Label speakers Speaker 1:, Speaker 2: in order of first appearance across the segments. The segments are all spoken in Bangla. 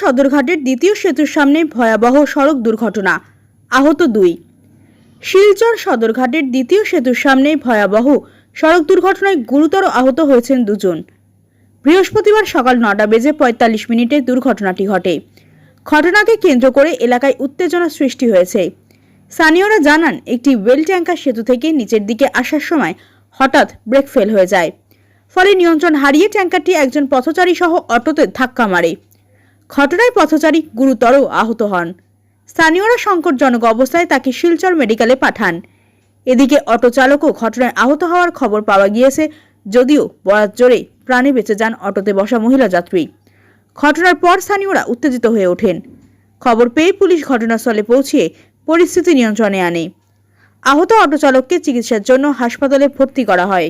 Speaker 1: সদরঘাটের দ্বিতীয় সেতুর সামনে ভয়াবহ সড়ক দুর্ঘটনা। আহত দুই। শিলচর সদরঘাটের দ্বিতীয় সেতুর সামনে ভয়াবহ সড়ক দুর্ঘটনায় গুরুতর আহত হয়েছেন দুজন। বৃহস্পতিবার সকাল নটা বেজে পঁয়তাল্লিশ মিনিটে দুর্ঘটনাটি ঘটে। ঘটনাকে কেন্দ্র করে এলাকায় উত্তেজনা সৃষ্টি হয়েছে। স্থানীয়রা জানান, একটি ওয়েল ট্যাঙ্কার সেতু থেকে নিচের দিকে আসার সময় হঠাৎ ব্রেক ফেল হয়ে যায়। ফলে নিয়ন্ত্রণ হারিয়ে ট্যাঙ্কারটি একজন পথচারী সহ অটোতে ধাক্কা মারে। ঘটনায় পথচারী গুরুতর আহত হন। স্থানীয়রা সংকটজনক অবস্থায় তাকে শিলচর মেডিকেলে পাঠান। এদিকে অটো চালকও ঘটনায় আহত হওয়ার খবর পাওয়া গিয়েছে, যদিও বরাত জোরে প্রাণে বেঁচে যান অটোতে বসা মহিলা যাত্রী। ঘটনার পর স্থানীয়রা উত্তেজিত হয়ে ওঠেন। খবর পেয়ে পুলিশ ঘটনাস্থলে পৌঁছিয়ে পরিস্থিতি নিয়ন্ত্রণে আনে। আহত অটো চালককে চিকিৎসার জন্য হাসপাতালে ভর্তি করা হয়।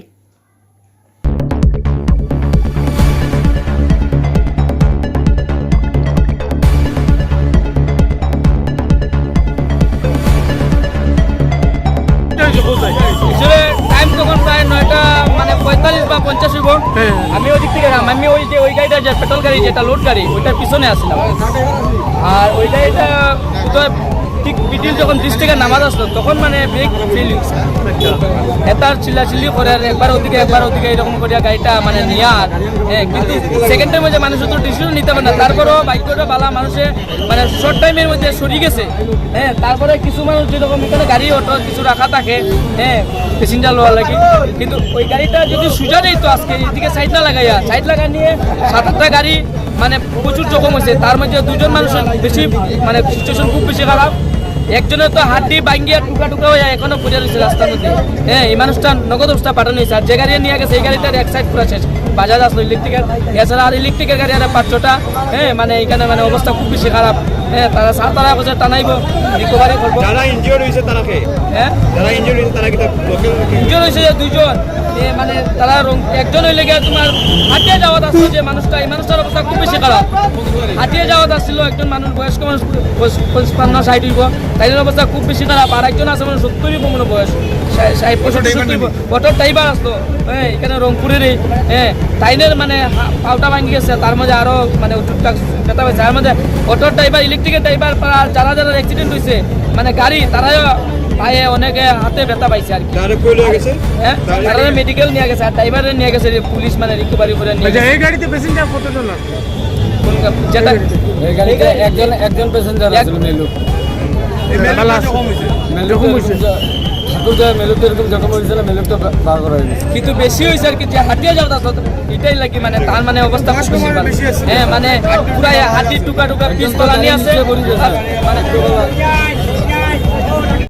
Speaker 2: টাইম তখন প্রায় নয়টা মানে পঁয়তাল্লিশ বা পঞ্চাশ হইব। আমি ওই দিক থেকে আমি ওই যে ওই গাড়িটা যে পেট্রোল গাড়ি যেটা লোড গাড়ি ওইটার পিছনে আসলাম আর ওই গাড়িটা ঠিক পিটিল যখন ব্রিজ থেকে নামাজ আসলো তখন মানে ব্রেক ফেল এটার চিল্লাচিল্লি করে আর একবার ওদিকে একবার ওদিকে এরকম করিয়া গাড়িটা মানে নিয়ে আর হ্যাঁ কিন্তু সেকেন্ডের মধ্যে মানুষ তো ডিসিশন নিতে পারে না তারপরেও বাইকটা বালা মানুষে মানে শর্ট টাইমের মধ্যে সরি গেছে। হ্যাঁ তারপরে কিছু মানুষ যেরকম এখানে গাড়ি, অটো, কিছু রাখা থাকে হ্যাঁ প্যাসেঞ্জার লওয়ার লাগে। কিন্তু ওই গাড়িটা যদি সুজা দিত আজকে, এদিকে সাইড না লাগাইয়া সাইড লাগা নিয়ে সাত আটটা গাড়ি মানে প্রচুর জখম হয়েছে তার মধ্যে দুজন মানুষের বেশি মানে সিচুয়েশন খুব বেশি খারাপ একজনের তো হাড্ডি ভাঙ্গিয়া টুকা টুকা হয়ে এখনও পড়ে রয়েছে রাস্তার মধ্যে। হ্যাঁ এই মানুষটা নগদ অবস্থা পাঠানো হয়েছে আর যে গাড়ি নিয়ে গেছে এই গাড়িটার এক সাইড পুরো শেষ। বাজাজ আসলো ইলেকট্রিকের এছাড়া আর ইলেকট্রিকের গাড়ি আর পাঁচশোটা। হ্যাঁ মানে এখানে মানে অবস্থা খুব বেশি খারাপ। হ্যাঁ তারা সাত তারা বছর টানাইব রিকভারি করব।
Speaker 3: যারা ইনজিওর হয়েছে তারা
Speaker 2: হ্যাঁ?
Speaker 3: যারা ইনজিওর হয়েছে তারা কি লোকাল
Speaker 2: দুজন হয়েছে এ মানে তারা একজন হইলে গিয়ে তোমার হাঁটিয়ে যাওয়া যে মানুষটা এই মানুষটার অবস্থা খুব বেশি খারাপ। হাঁটিয়ে যাওয়া আসছিল একজন মানুষ বয়স্ক মানুষ পঁচপান্ন ষাট হইব। অবস্থা খুব বেশি খারাপ। আর একজন আছে মানে সত্তর হইব মনে বয়স। ষাট ষাট, পঁয়ষট্টি, সত্তর হইব। ড্রাইভার আসলো হ্যাঁ এখানে রংপুরেরই হ্যাঁ তাইনের মানে পাউটা ভাঙি গেছে। তার মধ্যে আরও মানে টুকটাক ব্যথা হয়েছে তার মধ্যে অটোর ড্রাইভার ইলেকট্রিকের ড্রাইভার যারা যারা অ্যাক্সিডেন্ট হয়েছে মানে গাড়ি তারাও পায়ে অনেকে হাতে ব্যথা পাইছে আর কি।
Speaker 3: যারা কই লয়ে গেছে?
Speaker 2: হ্যাঁ? তারা মেডিকেল নিয়ে গেছে আর ড্রাইভারে নিয়ে গেছে পুলিশ মানে রিকভারি করে নিয়ে
Speaker 4: আচ্ছা
Speaker 2: গেছে।
Speaker 4: এই গাড়িতে প্যাসেঞ্জার কতজন আছে?
Speaker 2: যেটা
Speaker 5: এই গাড়িতে। একজন একজন প্যাসেঞ্জার
Speaker 4: আছে
Speaker 5: মেলুক হয়েছে ঠাকুর মেলুক এরকম যখন হয়েছিল মেলুকটা বার করা হয়ে
Speaker 2: কিন্তু বেশি হয়েছে আর কি যে হাঁটিয়ে যাওয়া আসলো এটাই লাগি মানে তার মানে অবস্থা খুব বেশি। হ্যাঁ মানে পুরা হাঁটি টুকা টুকা পিস তলা নিয়ে আছে। মানে